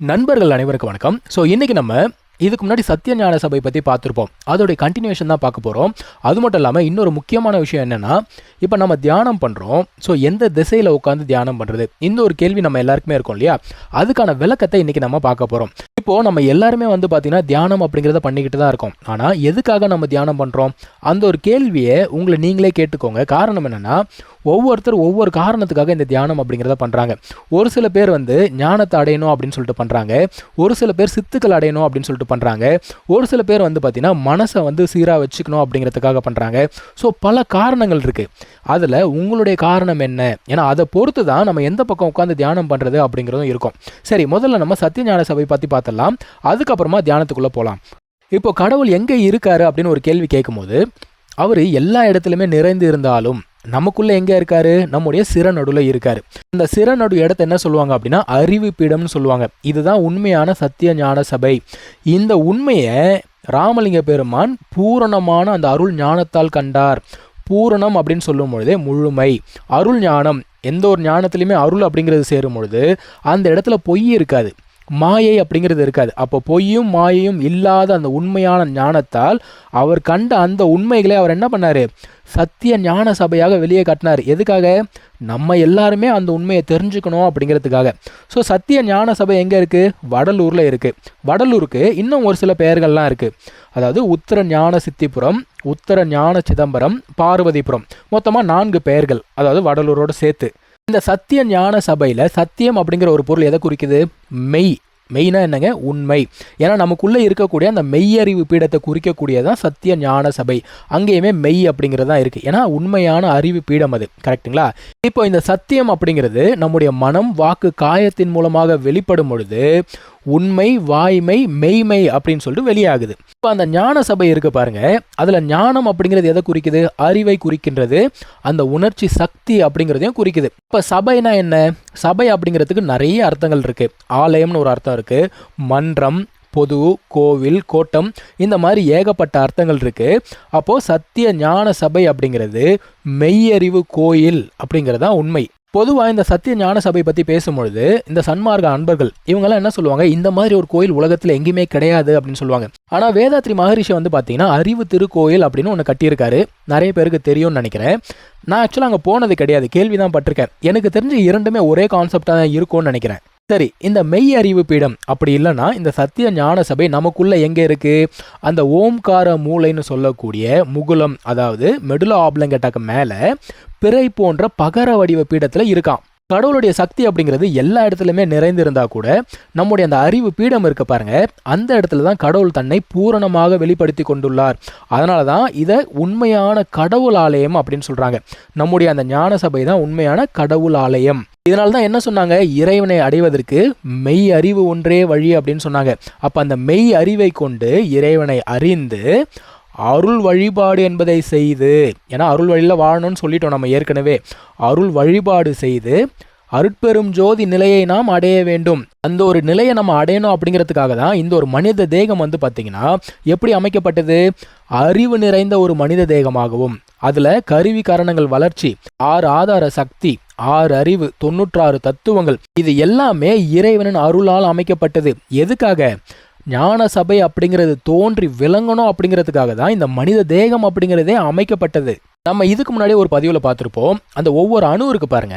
நண்பர்கள் அனைவருக்கும் வணக்கம். ஸோ இன்றைக்கி நம்ம இதுக்கு முன்னாடி சத்யஞான சபை பற்றி பார்த்துருப்போம். அதோடைய கண்டினியூஷன் தான் பார்க்க போகிறோம் அது மட்டும் இல்லாமல் இன்னொரு முக்கியமான விஷயம் என்னென்னா இப்போ நம்ம தியானம் பண்ணுறோம் ஸோ எந்த திசையில் உட்காந்து தியானம் பண்ணுறது இந்த ஒரு கேள்வி நம்ம எல்லாருக்குமே இருக்கோம் இல்லையா? அதுக்கான விளக்கத்தை இன்றைக்கி நம்ம பார்க்க போகிறோம் இப்போது நம்ம எல்லாருமே வந்து பார்த்திங்கன்னா தியானம் அப்படிங்கிறத பண்ணிக்கிட்டு தான் இருக்கோம். ஆனால் எதுக்காக நம்ம தியானம் பண்ணுறோம் அந்த ஒரு கேள்வியை உங்களை நீங்களே கேட்டுக்கோங்க. காரணம் என்னென்னா ஒவ்வொருத்தர் ஒவ்வொரு காரணத்துக்காக இந்த தியானம் அப்படிங்கிறத பண்ணுறாங்க ஒரு சில பேர் வந்து ஞானத்தை அடையணும் அப்படின்னு சொல்லிட்டு பண்ணுறாங்க ஒரு சில பேர் சித்துக்கள் அடையணும் அப்படின்னு சொல்லிட்டு பண்ணுறாங்க ஒரு சில பேர் வந்து பார்த்திங்கன்னா மனசை வந்து சீராக வச்சுக்கணும் அப்படிங்கிறதுக்காக பண்ணுறாங்க ஸோ பல காரணங்கள் இருக்குது அதில் உங்களுடைய காரணம் என்ன? ஏன்னா அதை பொறுத்து தான் நம்ம எந்த பக்கம் உட்காந்து தியானம் பண்ணுறது அப்படிங்கிறதும் இருக்கும். சரி முதல்ல நம்ம சத்யஞான சபை பற்றி பார்த்துடலாம். அதுக்கப்புறமா தியானத்துக்குள்ளே போகலாம் இப்போ கடவுள் எங்கே இருக்காரு அப்படின்னு ஒரு கேள்வி கேட்கும்போது அவர் எல்லா இடத்துலையுமே நிறைந்து இருந்தாலும் நமக்குள்ளே எங்கே இருக்காரு? நம்முடைய சிறநடுவில் இருக்காரு. இந்த சிறநடு இடத்த என்ன சொல்லுவாங்க அப்படின்னா அறிவு பீடம்னு சொல்லுவாங்க. இதுதான் உண்மையான சத்திய ஞான சபை. இந்த உண்மையை ராமலிங்க பெருமான் பூரணமான அந்த அருள் ஞானத்தால் கண்டார். பூரணம் அப்படின்னு சொல்லும் பொழுதே முழுமை. அருள் ஞானம். எந்த ஒரு ஞானத்துலையுமே அருள் அப்படிங்கிறது சேரும் பொழுது அந்த இடத்துல பொய் இருக்காது. மாயை அப்படிங்கிறது இருக்காது. அப்போ பொய்யும் மாயையும் இல்லாத அந்த உண்மையான ஞானத்தால் அவர் கண்ட அந்த உண்மைகளை அவர் என்ன பண்ணார்? சத்திய ஞான சபையாக வெளியே காட்டினார். எதுக்காக? நம்ம எல்லாருமே அந்த உண்மையை தெரிஞ்சுக்கணும் அப்படிங்கிறதுக்காக. ஸோ சத்திய ஞான சபை எங்கே இருக்குது வடலூரில் இருக்குது வடலூருக்கு இன்னும் ஒரு சில பெயர்கள்லாம் இருக்குது அதாவது உத்தர ஞான சித்திபுரம் உத்தர ஞான சிதம்பரம் பார்வதிபுரம். மொத்தமாக நான்கு பெயர்கள். அதாவது வடலூரோடு சேர்த்து. இந்த சத்திய ஞான சபையில் சத்தியம் அப்படிங்கிற ஒரு பொருள் எதை குறிக்குது? மெய். மெய்னா என்னங்க? உண்மை. ஏன்னா நமக்குள்ளே இருக்கக்கூடிய அந்த மெய்யறிவு பீடத்தை குறிக்கக்கூடியதான் சத்திய ஞான சபை. அங்கேயுமே மெய் அப்படிங்கிறது தான் இருக்குது ஏன்னா உண்மையான அறிவு பீடம் அது. கரெக்டுங்களா இப்போ இந்த சத்தியம் அப்படிங்கிறது நம்முடைய மனம் வாக்கு காயத்தின் மூலமாக வெளிப்படும் பொழுது உண்மை வாய்மை மெய்மை அப்படின்னு சொல்லிட்டு வெளியாகுது. இப்போ அந்த ஞான சபை இருக்கு பாருங்க. அதில் ஞானம் அப்படிங்கிறது எதை குறிக்குது? அறிவை குறிக்கின்றது. அந்த உணர்ச்சி சக்தி அப்படிங்கிறதையும் குறிக்குது. இப்போ சபைனா என்ன? சபை அப்படிங்கிறதுக்கு நிறைய அர்த்தங்கள் இருக்கு. ஆலயம்னு ஒரு அர்த்தம் இருக்கு. மன்றம் பொது கோவில் கோட்டம் இந்த மாதிரி ஏகப்பட்ட அர்த்தங்கள் இருக்கு. அப்போ சத்திய ஞான சபை அப்படிங்கிறது மெய்யறிவு கோயில் அப்படிங்கிறது தான் உண்மை. பொதுவாக இந்த சத்திய ஞான சபை பற்றி பேசும்பொழுது இந்த சன்மார்க்க அன்பர்கள் இவங்கெல்லாம் என்ன சொல்லுவாங்க? இந்த மாதிரி ஒரு கோயில் உலகத்தில் எங்கேயுமே கிடையாது அப்படின்னு சொல்லுவாங்க. ஆனால் வேதாத்ரி மகரிஷி வந்து பார்த்தீங்கன்னா அறிவு திருக்கோயில் அப்படின்னு ஒன்று கட்டியிருக்காரு. நிறைய பேருக்கு தெரியும்னு நினைக்கிறேன். நான் ஆக்சுவலாக அங்கே போனது கிடையாது. கேள்வி தான் பட்டிருக்கேன். எனக்கு தெரிஞ்சு இரண்டுமே ஒரே கான்செப்டாக தான் இருக்கும்னு நினைக்கிறேன். சரி இந்த மெய் அறிவு பீடம் அப்படி இல்லைன்னா இந்த சத்திய ஞான சபை நமக்குள்ள எங்கே இருக்கு? அந்த ஓம்கார மூளைன்னு சொல்லக்கூடிய முகுலம் அதாவது மெடுலா ஆப்லங்கட்டாக்கு மேலே பிறை போன்ற பகர வடிவ பீடத்தில் இருக்கான் கடவுளுடைய சக்தி அப்படிங்கிறது எல்லா இடத்துலையுமே நிறைந்திருந்தா கூட நம்முடைய அந்த அறிவு பீடம் இருக்க பாருங்க. அந்த இடத்துல தான் கடவுள் தன்னை பூரணமாக வெளிப்படுத்தி கொண்டுள்ளார். அதனால தான் இதை உண்மையான கடவுள் ஆலயம் அப்படின்னு சொல்கிறாங்க நம்முடைய அந்த ஞான சபை தான் உண்மையான கடவுள் ஆலயம். இதனால தான் என்ன சொன்னாங்க? இறைவனை அடைவதற்கு மெய் அறிவு ஒன்றே வழி அப்படின்னு சொன்னாங்க. அப்போ அந்த மெய் அறிவை கொண்டு இறைவனை அறிந்து அருள் வழிபாடு என்பதை செய்து ஏன்னா அருள் வழியில் வாழணும்னு சொல்லிட்டோம் நம்ம ஏற்கனவே. அருள் வழிபாடு செய்து அருட்பெரும் ஜோதி நிலையை நாம் அடைய வேண்டும். அந்த ஒரு நிலையை நம்ம அடையணும் அப்படிங்கிறதுக்காக தான் இந்த ஒரு மனித தேகம் வந்து பார்த்திங்கன்னா எப்படி அமைக்கப்பட்டது? அறிவு நிறைந்த ஒரு மனித தேகமாகவும் அதில் கருவி காரணங்கள் வளர்ச்சி ஆறு ஆதார சக்தி ஆறு அறிவு தொண்ணூற்றாறு தத்துவங்கள் இது எல்லாமே இறைவனின் அருளால் அமைக்கப்பட்டது. எதுக்காக? ஞான சபை அப்படிங்கிறது தோன்றி விளங்கணும் அப்படிங்கிறதுக்காக தான் இந்த மனித தேகம் அப்படிங்கிறதே அமைக்கப்பட்டது. நம்ம இதுக்கு முன்னாடி ஒரு பதிவில் பார்த்துருப்போம். அந்த ஒவ்வொரு அணு இருக்கு பாருங்க.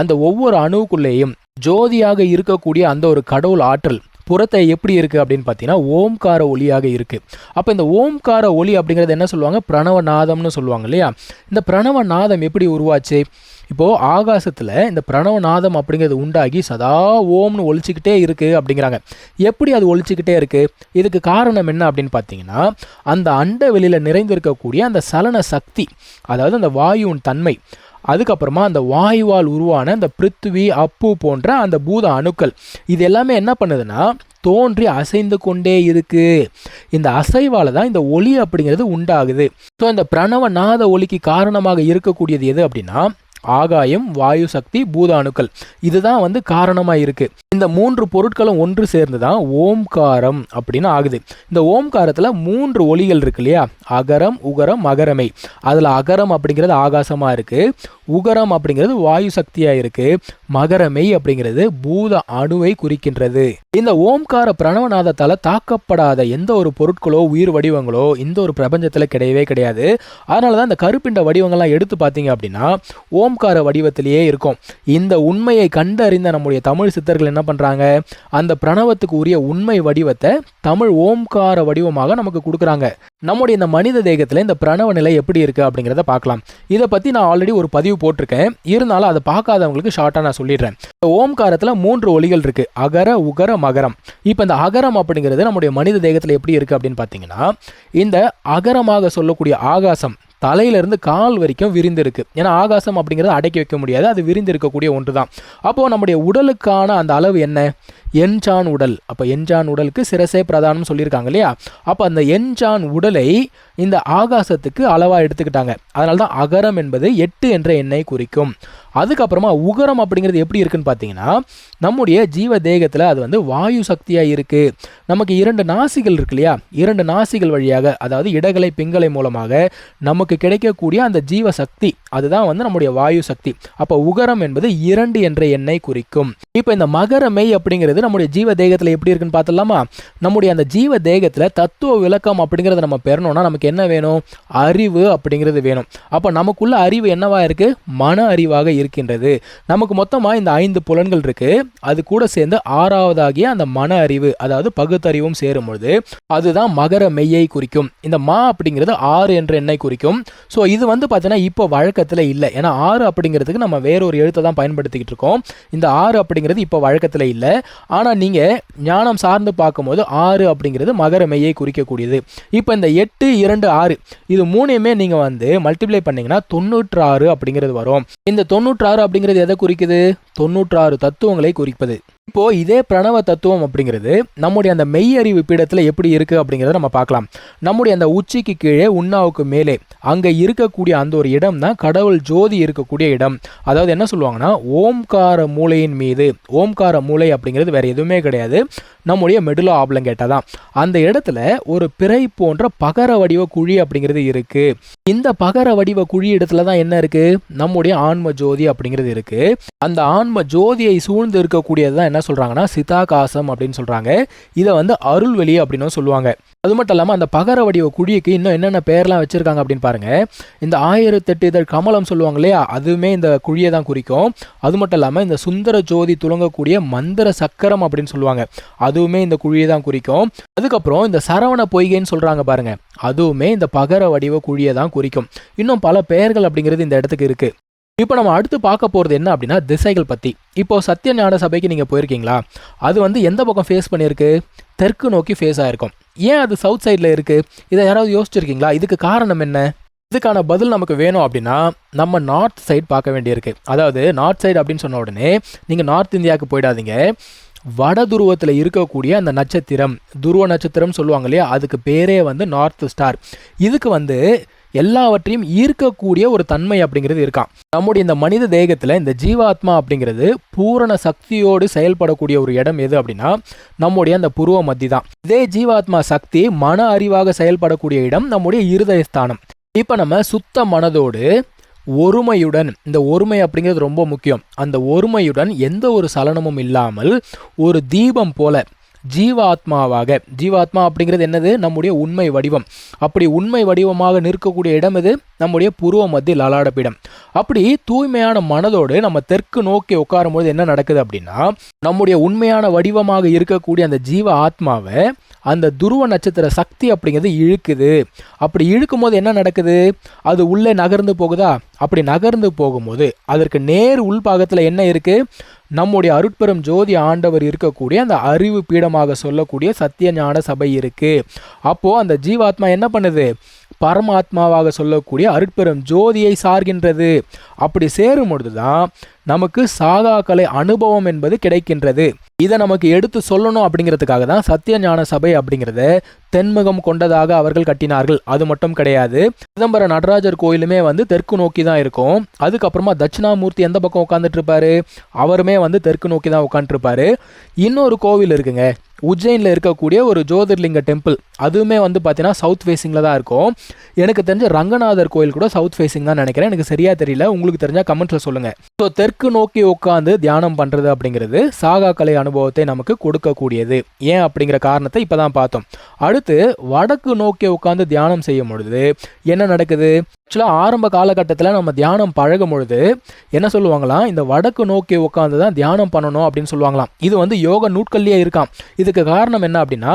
அந்த ஒவ்வொரு அணுவுக்குள்ளேயும் ஜோதியாக இருக்கக்கூடிய அந்த ஒரு கடவுள் ஆற்றல் புறத்தை எப்படி இருக்குது அப்படின்னு பார்த்தீங்கன்னா ஓம்கார ஒளியாக இருக்குது அப்போ இந்த ஓம்கார ஒளி அப்படிங்கிறது என்ன சொல்லுவாங்க? பிரணவநாதம்னு சொல்லுவாங்க இல்லையா? இந்த பிரணவநாதம் எப்படி உருவாச்சு? இப்போது ஆகாசத்தில் இந்த பிரணவநாதம் அப்படிங்கிறது உண்டாகி சதா ஓம்னு ஒழிச்சிக்கிட்டே இருக்குது அப்படிங்கிறாங்க. எப்படி அது ஒழிச்சிக்கிட்டே இருக்குது இதுக்கு காரணம் என்ன அப்படின்னு பார்த்தீங்கன்னா அந்த அண்ட வெளியில் நிறைந்திருக்கக்கூடிய அந்த சலன சக்தி அதாவது அந்த வாயுவின் தன்மை அதுக்கப்புறமா அந்த வாயுவால் உருவான அந்த பிருத்வி அப்பு போன்ற அந்த பூத அணுக்கள் இது எல்லாமே என்ன பண்ணுதுன்னா தோன்றி அசைந்து கொண்டே இருக்கு. இந்த அசைவால் தான் இந்த ஒளி அப்படிங்கிறது உண்டாகுது. ஸோ இந்த பிரணவ நாத ஒலிக்கு காரணமாக இருக்கக்கூடியது எது அப்படின்னா ஆகாயம் வாயு சக்தி பூதாணுக்கள். இதுதான் வந்து காரணமாக இருக்குது இந்த மூன்று பொருட்களும் ஒன்று சேர்ந்து தான் ஓம்காரம் அப்படின்னு ஆகுது. இந்த ஓம்காரத்தில் மூன்று ஒளிகள் இருக்கு இல்லையா? அகரம் உகரம் அகரமை அதில் அகரம் அப்படிங்கிறது ஆகாசமாக இருக்குது உகரம் அப்படிங்கிறது வாயு சக்தியாக இருக்குது மகரமை அப்படிங்கிறது பூத அணுவை குறிக்கின்றது. இந்த ஓம்கார பிரணவநாதத்தால் தாக்கப்படாத எந்த ஒரு பொருட்களோ உயிர் வடிவங்களோ இந்த ஒரு பிரபஞ்சத்தில் கிடையவே கிடையாது. அதனால தான் இந்த கருப்பிண்ட வடிவங்கள்லாம் எடுத்து பார்த்தீங்க அப்படின்னா ஓம் ஓம்கார வடிவத்திலேயே இருக்கும். இந்த உண்மையை கண்டறிந்த நம்முடைய தமிழ் சித்தர்கள் என்ன பண்ணுறாங்க அந்த பிரணவத்துக்கு உரிய உண்மை வடிவத்தை தமிழ் ஓம்கார வடிவமாக நமக்கு கொடுக்குறாங்க. நம்முடைய இந்த மனித தேகத்தில் இந்த பிரணவ நிலை எப்படி இருக்குது அப்படிங்கிறத பார்க்கலாம். இதை பற்றி நான் ஆல்ரெடி ஒரு பதிவு போட்டிருக்கேன். இருந்தாலும் அதை பார்க்காதவங்களுக்கு ஷார்ட்டாக நான் சொல்லிடுறேன். இந்த ஓம்காரத்தில் மூன்று ஒலிகள் இருக்குது அகர உகர மகரம். இப்போ இந்த அகரம் அப்படிங்கிறது நம்முடைய மனித தேகத்தில் எப்படி இருக்குது அப்படின்னு பார்த்தீங்கன்னா இந்த அகரமாக சொல்லக்கூடிய ஆகாசம் தலையிலிருந்து கால் வரைக்கும் விரிந்திருக்கு. ஏன்னா ஆகாசம் அப்படிங்கிறது அடக்கி வைக்க முடியாது. அது விரிந்து இருக்கக்கூடிய ஒன்று தான் அப்போது நம்முடைய உடலுக்கான அந்த அளவு என்ன? என்ஜான் உடல். அப்போ என்ஜான் உடலுக்கு சிரசே பிரதானம் சொல்லியிருக்காங்க இல்லையா? அப்போ அந்த என்ஜான் உடலை இந்த ஆகாசத்துக்கு அளவாக எடுத்துக்கிட்டாங்க. அதனால தான் அகரம் என்பது எட்டு என்ற எண்ணை குறிக்கும். அதுக்கப்புறமா உகரம் அப்படிங்கிறது எப்படி இருக்குன்னு பார்த்தீங்கன்னா நம்முடைய ஜீவ தேகத்தில் அது வந்து வாயு சக்தியாக இருக்குது நமக்கு இரண்டு நாசிகள் இருக்கு இல்லையா? இரண்டு நாசிகள் வழியாக அதாவது இடகலை பிங்களை மூலமாக நமக்கு கிடைக்கக்கூடிய அந்த ஜீவ சக்தி. அதுதான் வந்து நம்முடைய வாயு சக்தி. அப்போ உகரம் என்பது இரண்டு என்ற எண்ணை குறிக்கும். இப்போ இந்த மகரமை அப்படிங்கிறது நம்முடைய ஜீவ தேகத்தில் எப்படி இருக்குன்னு பார்த்துலாமா நம்முடைய அந்த ஜீவ தேகத்தில் தத்துவ விளக்கம் அப்படிங்கிறத நம்ம பெறணும்னா நமக்கு என்ன வேணும்? அறிவு அப்படிங்கிறது வேணும். அப்போ நமக்குள்ள அறிவு என்னவா இருக்கு? மன அறிவாக இருக்கின்றது. நமக்கு மொத்தமாக இந்த ஐந்து புலன்கள் இருக்கு. அது கூட சேர்ந்து ஆறாவதாகிய அந்த மன அறிவு அதாவது பகுத்தறிவும் சேரும் பொழுது அதுதான் மகர மெய்யை குறிக்கும். இந்த மா அப்படிங்கிறது ஆறு என்ற எண்ணை குறிக்கும். ஸோ இது வந்து பார்த்தீங்கன்னா இப்போ வழக்கத்தில் இல்லை. ஏன்னா ஆறு அப்படிங்கிறதுக்கு நம்ம வேறொரு எழுத்தை தான் பயன்படுத்திக்கிட்டு இருக்கோம். இந்த ஆறு அப்படிங்கிறது இப்போ வழக்கத்தில் இல்லை. ஆனால் நீங்கள் ஞானம் சார்ந்து பார்க்கும்போது ஆறு அப்படிங்கிறது மகர மெய்யை குறிக்கக்கூடியது. இப்போ இந்த எட்டு இரண்டு ஆறு இது மூணையுமே நீங்கள் வந்து மல்டிப்ளை பண்ணீங்கன்னா தொண்ணூற்றாறு அப்படிங்கிறது வரும். இந்த தொண்ணூற்றாறு அப்படிங்கிறது எதை குறிக்குது? தொண்ணூற்றாறு தத்துவங்களை குறிப்பது. இப்போ இதே பிரணவ தத்துவம் அப்படிங்கிறது நம்முடைய அந்த மெய் அறிவு பீடத்தில் எப்படி இருக்கு அப்படிங்கிறத நம்ம பார்க்கலாம். நம்முடைய அந்த உச்சிக்கு கீழே உண்ணாவுக்கு மேலே அங்கே இருக்கக்கூடிய அந்த ஒரு இடம் தான் கடவுள் ஜோதி இருக்கக்கூடிய இடம். அதாவது என்ன சொல்லுவாங்கன்னா ஓம்கார மூளையின் மீது ஓம்கார மூளை அப்படிங்கிறது வேற எதுவுமே கிடையாது. நம்முடைய மெடுலா ஆப்லங்கேட்டா தான். அந்த இடத்துல ஒரு பிறை போன்ற பகர வடிவ குழி அப்படிங்கிறது இருக்கு. இந்த பகர வடிவ குழி இடத்துல தான் என்ன இருக்கு? நம்முடைய ஆன்ம ஜோதி அப்படிங்கிறது இருக்கு. அந்த ஆன்ம ஜோதியை சூழ்ந்து இருக்கக்கூடியது தான் என்ன சொல்கிறாங்கன்னா சிதாகாசம் அப்படின்னு சொல்கிறாங்க இதை வந்து அருள்வெளி அப்படின்னு சொல்லுவாங்க. அது மட்டும் இல்லாமல் அந்த பகர வடிவ குழிக்கு இன்னும் என்னென்ன பேர்லாம் வச்சுருக்காங்க அப்படின்னு பாருங்கள் இந்த ஆயிரத்தெட்டு இதழ் கமலம் சொல்லுவாங்க இல்லையா? அதுவுமே இந்த குழியை தான் குறிக்கும். அது மட்டும் இல்லாமல் இந்த சுந்தர ஜோதி துளங்கக்கூடிய மந்திர சக்கரம் அப்படின்னு சொல்லுவாங்க. அதுவுமே இந்த குழியை தான் குறிக்கும். அதுக்கப்புறம் இந்த சரவண பொய்கைன்னு சொல்கிறாங்க பாருங்கள் அதுவுமே இந்த பகர வடிவ குழியை தான் குறிக்கும். இன்னும் பல பெயர்கள் அப்படிங்கிறது இந்த இடத்துக்கு இருக்குது இப்போ நம்ம அடுத்து பார்க்க போகிறது என்ன அப்படின்னா திசைகள் பற்றி இப்போ சத்திய ஞான சபைக்கு நீங்கள் போயிருக்கீங்களா? அது வந்து எந்த பக்கம் ஃபேஸ் பண்ணியிருக்கு? தெற்கு நோக்கி ஃபேஸ் ஆகிருக்கும் ஏன் அது சவுத் சைடில் இருக்குது இதை யாராவது யோசிச்சிருக்கீங்களா? இதுக்கு காரணம் என்ன? இதுக்கான பதில் நமக்கு வேணும் அப்படின்னா நம்ம நார்த் சைடு பார்க்க வேண்டியிருக்கு. அதாவது நார்த் சைடு அப்படின்னு சொன்ன உடனே நீங்கள் நார்த் இந்தியாவுக்கு போயிடாதீங்க. வட துருவத்தில் இருக்கக்கூடிய அந்த நட்சத்திரம் துருவ நட்சத்திரம் சொல்லுவாங்க இல்லையா? அதுக்கு பேரே வந்து நார்த் ஸ்டார் இதுக்கு வந்து எல்லாவற்றையும் ஈர்க்கக்கூடிய ஒரு தன்மை அப்படிங்கிறது இருக்கான் நம்முடைய இந்த மனித தேகத்தில் இந்த ஜீவாத்மா அப்படிங்கிறது பூரண சக்தியோடு செயல்படக்கூடிய ஒரு இடம் எது அப்படின்னா நம்முடைய அந்த புருவ மத்தி தான். இதே ஜீவாத்மா சக்தி மன அறிவாக செயல்படக்கூடிய இடம் நம்முடைய இருதய ஸ்தானம் இப்போ நம்ம சுத்த மனதோடு ஒருமையுடன் இந்த ஒருமை அப்படிங்கிறது ரொம்ப முக்கியம். அந்த ஒருமையுடன் எந்த ஒரு சலனமும் இல்லாமல் ஒரு தீபம் போல ஜீவாத்மாவாக ஜீவாத்மா அப்படிங்கிறது என்னது? நம்முடைய உண்மை வடிவம். அப்படி உண்மை வடிவமாக நிற்கக்கூடிய இடம் எது? நம்முடைய புருவ மத்திய லலாடப்பீடம் அப்படி தூய்மையான மனதோடு நம்ம தெற்கு நோக்கி உட்காரும்போது என்ன நடக்குது அப்படின்னா நம்முடைய உண்மையான வடிவமாக இருக்கக்கூடிய அந்த ஜீவ ஆத்மாவை அந்த துருவ நட்சத்திர சக்தி அப்படிங்கிறது இழுக்குது. அப்படி இழுக்கும் போது என்ன நடக்குது? அது உள்ளே நகர்ந்து போகுதா? அப்படி நகர்ந்து போகும்போது அதற்கு நேர் உள்பாகத்தில் என்ன இருக்குது நம்முடைய அருட்பெரும் ஜோதி ஆண்டவர் இருக்கக்கூடிய அந்த அறிவு பீடமாக சொல்லக்கூடிய சத்திய ஞான சபை இருக்கு. அப்போ அந்த ஜீவாத்மா என்ன பண்ணுது? பரமாத்மாவாக சொல்லக்கூடிய அருட்பெரும் ஜோதியை சார்கின்றது. அப்படி சேரும் பொழுது தான் நமக்கு சாகாக்கலை அனுபவம் என்பது கிடைக்கின்றது. இதை நமக்கு எடுத்து சொல்லணும் அப்படிங்கிறதுக்காக தான் சத்திய ஞான சபை அப்படிங்கிறத தென்முகம் கொண்டதாக அவர்கள் கட்டினார்கள். அது மட்டும் கிடையாது. சிதம்பர நடராஜர் கோயிலுமே வந்து தெற்கு நோக்கி தான் இருக்கும். அதுக்கப்புறமா தட்சிணாமூர்த்தி எந்த பக்கம் உட்காந்துட்டு இருப்பாரு அவருமே வந்து தெற்கு நோக்கி தான் உட்காந்துருப்பாரு இன்னொரு கோவில் இருக்குங்க. உஜ்ஜைனில் இருக்கக்கூடிய ஒரு ஜோதிர்லிங்க டெம்பிள். அதுவுமே வந்து பார்த்தீங்கன்னா சவுத் ஃபேஸிங்கில் தான் இருக்கும். எனக்கு தெரிஞ்ச ரங்கநாதர் கோயில் கூட சவுத் ஃபேஸிங் தான் நினைக்கிறேன். எனக்கு சரியாக தெரியல. உங்களுக்கு தெரிஞ்சால் கமெண்ட்ஸில் சொல்லுங்கள் ஸோ தெற்கு நோக்கி உட்காந்து தியானம் பண்ணுறது அப்படிங்கிறது சாகா கலை அனுபவத்தை நமக்கு கொடுக்கக்கூடியது. ஏன் அப்படிங்கிற காரணத்தை இப்போ தான் பார்த்தோம். அடுத்து வடக்கு நோக்கி உட்காந்து தியானம் செய்யும் பொழுது என்ன நடக்குது? ஆக்சுவலாக ஆரம்ப காலகட்டத்தில் நம்ம தியானம் பழகும் பொழுது என்ன சொல்லுவாங்களாம்? இந்த வடக்கு நோக்கி உட்காந்து தான் தியானம் பண்ணணும் அப்படின்னு சொல்லுவாங்களாம். இது வந்து யோக நூட்கள்லேயே இருக்கான் இதுக்கு காரணம் என்ன அப்படின்னா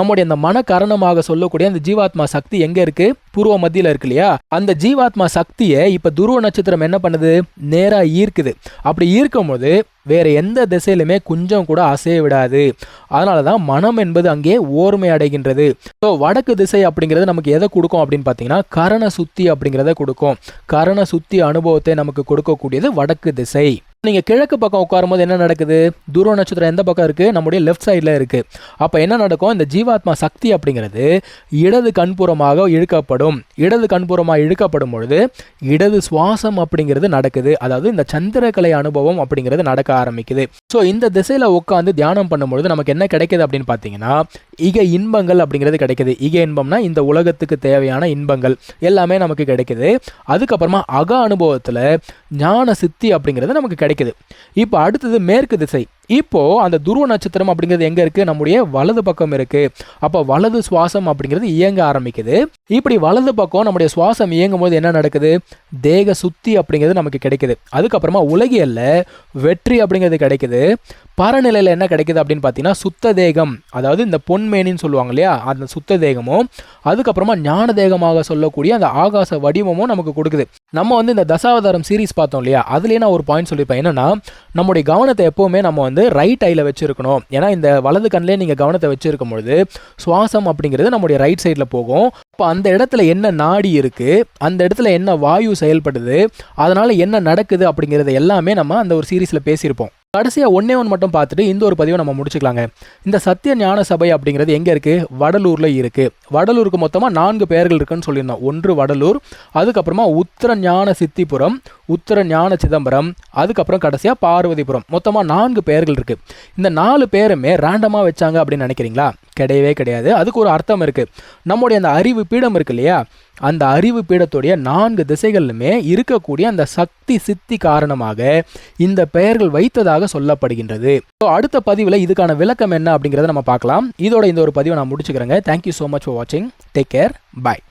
நம்முடைய அந்த மன காரணமாக சொல்லக்கூடிய அந்த ஜீவாத்மா சக்தி எங்கே இருக்குது பூர்வ மத்தியில் இருக்கு இல்லையா? அந்த ஜீவாத்மா சக்தியை இப்போ துருவ நட்சத்திரம் என்ன பண்ணுது? நேராக ஈர்க்குது. அப்படி ஈர்க்கும் போது வேற எந்த திசையிலுமே கொஞ்சம் கூட அசைய விடாது. அதனால தான் மனம் என்பது அங்கே ஓர்மை அடைகின்றது. ஸோ வடக்கு திசை அப்படிங்கிறது நமக்கு எதை கொடுக்கும் அப்படின்னு பார்த்தீங்கன்னா கரண சுத்தி அப்படிங்கிறத கொடுக்கும். கரண சுத்தி அனுபவத்தை நமக்கு கொடுக்கக்கூடியது வடக்கு திசை. நீங்கள் கிழக்கு பக்கம் உட்காரும்போது என்ன நடக்குது? துருவ நட்சத்திரம் எந்த பக்கம் இருக்குது நம்முடைய லெஃப்ட் சைடில் இருக்குது அப்போ என்ன நடக்கும்? இந்த ஜீவாத்மா சக்தி அப்படிங்கிறது இடது கண்புறமாக இழுக்கப்படும். இடது கண்புறமாக இழுக்கப்படும் பொழுது இடது சுவாசம் அப்படிங்கிறது நடக்குது. அதாவது இந்த சந்திரக்கலை அனுபவம் அப்படிங்கிறது நடக்க ஆரம்பிக்குது. ஸோ இந்த திசையில் உட்காந்து தியானம் பண்ணும்பொழுது நமக்கு என்ன கிடைக்குது அப்படின்னு பார்த்தீங்கன்னா இக இன்பங்கள் அப்படிங்கிறது கிடைக்குது. இக இன்பம்னா இந்த உலகத்துக்கு தேவையான இன்பங்கள் எல்லாமே நமக்கு கிடைக்குது. அதுக்கப்புறமா அக அனுபவத்தில் ஞான சித்தி அப்படிங்கிறது நமக்கு கிடைக்கும் கிடைக்குது. இப்போ அடுத்தது மேற்கு திசை. இப்போது அந்த துருவ நட்சத்திரம் அப்படிங்கிறது எங்கே இருக்குது நம்முடைய வலது பக்கம் இருக்குது அப்போ வலது சுவாசம் அப்படிங்கிறது இயங்க ஆரம்பிக்குது. இப்படி வலது பக்கம் நம்முடைய சுவாசம் இயங்கும் போது என்ன நடக்குது? தேக சுத்தி அப்படிங்கிறது நமக்கு கிடைக்குது. அதுக்கப்புறமா உலகியல்ல வெற்றி அப்படிங்கிறது கிடைக்குது. பரநிலையில் என்ன கிடைக்குது அப்படின்னு பார்த்தீங்கன்னா சுத்த தேகம். அதாவது இந்த பொன்மேனின்னு சொல்லுவாங்க இல்லையா? அந்த சுத்த தேகமும் அதுக்கப்புறமா ஞான தேகமாக சொல்லக்கூடிய அந்த ஆகாச வடிவமும் நமக்கு கொடுக்குது. நம்ம வந்து இந்த தசாவதாரம் சீரீஸ் பார்த்தோம் இல்லையா? அதுலேயே நான் ஒரு பாயிண்ட் சொல்லியிருப்பேன். என்னென்னா நம்முடைய கவனத்தை எப்போவுமே நம்ம வந்து ரைட் ஐயில் வச்சுருக்கணும். ஏன்னா இந்த வலது கண்ணிலே நீங்கள் கவனத்தை வச்சுருக்கும் பொழுது சுவாசம் அப்படிங்கிறது நம்முடைய ரைட் சைடில் போகும். இப்போ அந்த இடத்துல என்ன நாடி இருக்குது அந்த இடத்துல என்ன வாயு செயல்படுது அதனால் என்ன நடக்குது அப்படிங்கிறது எல்லாமே நம்ம அந்த ஒரு சீரீஸில் பேசியிருப்போம். கடைசியாக ஒன்றே ஒன்று மட்டும் பார்த்துட்டு இந்த ஒரு பதிவை நம்ம முடிச்சுக்கலாங்க. இந்த சத்திய ஞான சபை அப்படிங்கிறது எங்கே இருக்குது வடலூரில் இருக்குது வடலூருக்கு மொத்தமாக நான்கு பெயர்கள் இருக்குன்னு சொல்லியிருந்தோம். ஒன்று வடலூர் அதுக்கப்புறமா உத்தர ஞான சித்திபுரம் உத்தர ஞான சிதம்பரம் அதுக்கப்புறம் கடைசியாக பார்வதிபுரம். மொத்தமாக நான்கு பெயர்கள் இருக்குது இந்த நாலு பேருமே ரேண்டமாக வச்சாங்க அப்படின்னு நினைக்கிறீங்களா? கிடையவே கிடையாது. அதுக்கு ஒரு அர்த்தம் இருக்குது நம்முடைய அந்த அறிவு பீடம் இருக்கு இல்லையா? அந்த அறிவு பீடத்துடைய நான்கு திசைகளிலுமே இருக்கக்கூடிய அந்த சக்தி சித்தி காரணமாக இந்த பெயர்கள் வைத்ததாக சொல்லப்படுகின்றது. ஸோ அடுத்த பதிவில் இதுக்கான விளக்கம் என்ன அப்படிங்கிறத நம்ம பார்க்கலாம். இதோட இந்த ஒரு பதிவை நான் முடிச்சுக்கிறேங்க. Thank you so much for வாட்சிங் டேக் கேர் பாய்